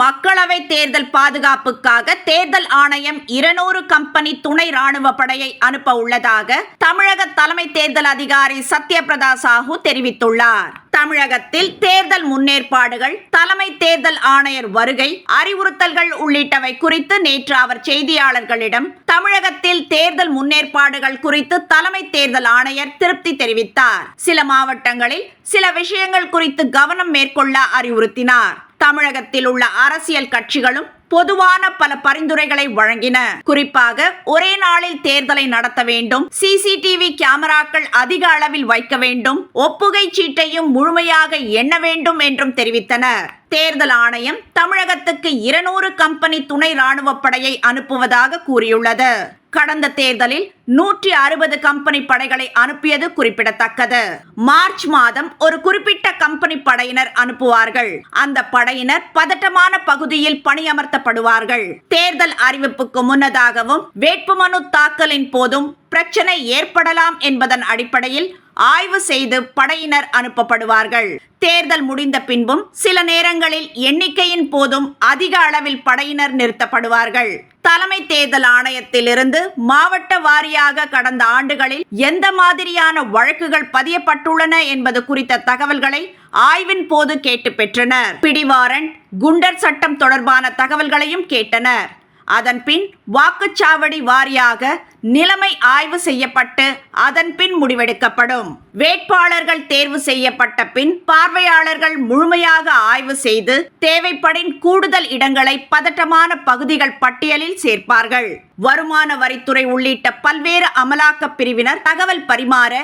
மக்களவை தேர்தல் பாதுகாப்புக்காக தேர்தல் ஆணையம் இருநூறு கம்பெனி துணை ராணுவ படையை அனுப்ப உள்ளதாக தமிழக தலைமை தேர்தல் அதிகாரி சத்யபிரதா சாஹூ தெரிவித்துள்ளார். தமிழகத்தில் தேர்தல் முன்னேற்பாடுகள் தலைமை தேர்தல் ஆணையர் வருகை அறிவுறுத்தல்கள் உள்ளிட்டவை குறித்து நேற்று அவர் செய்தியாளர்களிடம் தமிழகத்தில் தேர்தல் முன்னேற்பாடுகள் குறித்து தலைமை தேர்தல் ஆணையர் திருப்தி தெரிவித்தார். சில மாவட்டங்களில் சில விஷயங்கள் குறித்து கவனம் மேற்கொள்ள அறிவுறுத்தினார். தமிழகத்தில் உள்ள அரசியல் கட்சிகளும் பொதுவான பல பரிந்துரைகளை வழங்கின. குறிப்பாக ஒரே நாளில் தேர்தலை நடத்த வேண்டும் சிசிடிவி கேமராக்கள் அதிக அளவில் வைக்க வேண்டும் ஒப்புகை சீட்டையும் முழுமையாக எண்ண வேண்டும் என்றும் தெரிவித்தனர். தேர்தல் ஆணையம் தமிழகத்துக்கு இருநூறு கம்பெனி துணை ராணுவ படையை அனுப்புவதாக கூறியுள்ளது. கடந்த தேர்தலில் நூற்றி அறுபது கம்பெனி படைகளை அனுப்பியது குறிப்பிடத்தக்கது. மார்ச் மாதம் ஒரு குறிப்பிட்ட கம்பெனி படையினர் அனுப்புவார்கள். அந்த படையினர் பதட்டமான பகுதியில் பணியமர்த்தப்படுவார்கள். தேர்தல் அறிவிப்புக்கு முன்னதாகவும் வேட்புமனு தாக்கலின் போதும் பிரச்சனை ஏற்படலாம் என்பதன் அடிப்படையில் ஆய்வு செய்து படையினர் அனுப்பப்படுவார்கள். தேர்தல் முடிந்த பின்பும் சில நேரங்களில் எண்ணிக்கையின் போதும் அதிக அளவில் படையினர் நிறுத்தப்படுவார்கள். தலைமை தேர்தல் ஆணையத்திலிருந்து மாவட்ட வாரியாக கடந்த ஆண்டுகளில் எந்த மாதிரியான வழக்குகள் பதியப்பட்டுள்ளன என்பது குறித்த தகவல்களை ஆய்வின் போது கேட்டு பெற்றனர். பிடிவாரண்ட் குண்டர் சட்டம் தொடர்பான தகவல்களையும் கேட்டனர். அதன்பின் வாக்குச்சாவடி வாரியாக நிலைமை ஆய்வு செய்யப்பட்டு அதன்பின் முடிவெடுக்கப்படும். வேட்பாளர்கள் தேர்வு செய்யப்பட்ட பின் பார்வையாளர்கள் முழுமையாக ஆய்வு செய்து தேவைப்படின் கூடுதல் இடங்களை பதட்டமான பகுதிகள் பட்டியலில் சேர்ப்பார்கள். வருமான வரித்துறை உள்ளிட்ட பல்வேறு அமலாக்க பிரிவினர் தகவல் பரிமாற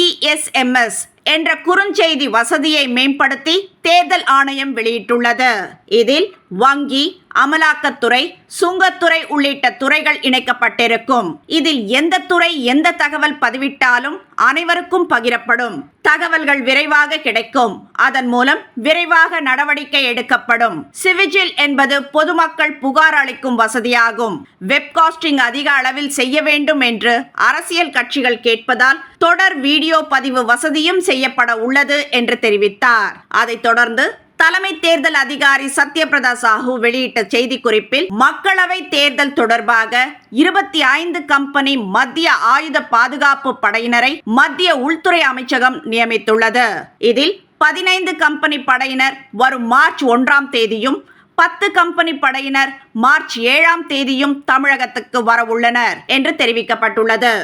இஎஸ்எம்எஸ் என்ற குறுஞ்செய்தி வசதியை மேம்படுத்தி தேர்தல் ஆணையம் வெளியிட்டுள்ளது. இதில் வங்கி அமலாக்கத்துறை சுங்கத்துறை உள்ளிட்ட துறைகள் இணைக்கப்பட்டிருக்கும். இதில் எந்த துறை எந்த தகவல் பதிவிட்டாலும் அனைவருக்கும் பகிரப்படும். தகவல்கள் விரைவாக கிடைக்கும். அதன் மூலம் விரைவாக நடவடிக்கை எடுக்கப்படும். சிவிஜில் என்பது பொதுமக்கள் புகார் அளிக்கும் வசதியாகும். வெப்காஸ்டிங் அதிக அளவில் செய்ய வேண்டும் என்று அரசியல் கட்சிகள் கேட்பதால் தொடர் வீடியோ பதிவு வசதியும் செய்யப்பட உள்ளது என்று தெரிவித்தார். அதைத் தொடர்ந்து தலைமை தேர்தல் அதிகாரி சத்யபிரதா சாஹூ வெளியிட்ட செய்திக்குறிப்பில் மக்களவை தேர்தல் தொடர்பாக இருபத்தி ஐந்து கம்பெனி மத்திய ஆயுத பாதுகாப்பு படையினரை மத்திய உள்துறை அமைச்சகம் நியமித்துள்ளது. இதில் பதினைந்து கம்பெனி படையினர் வரும் மார்ச் ஒன்றாம் தேதியும் பத்து கம்பெனி படையினர் மார்ச் ஏழாம் தேதியும் தமிழகத்துக்கு வரவுள்ளனர் என்று தெரிவிக்கப்பட்டுள்ளது.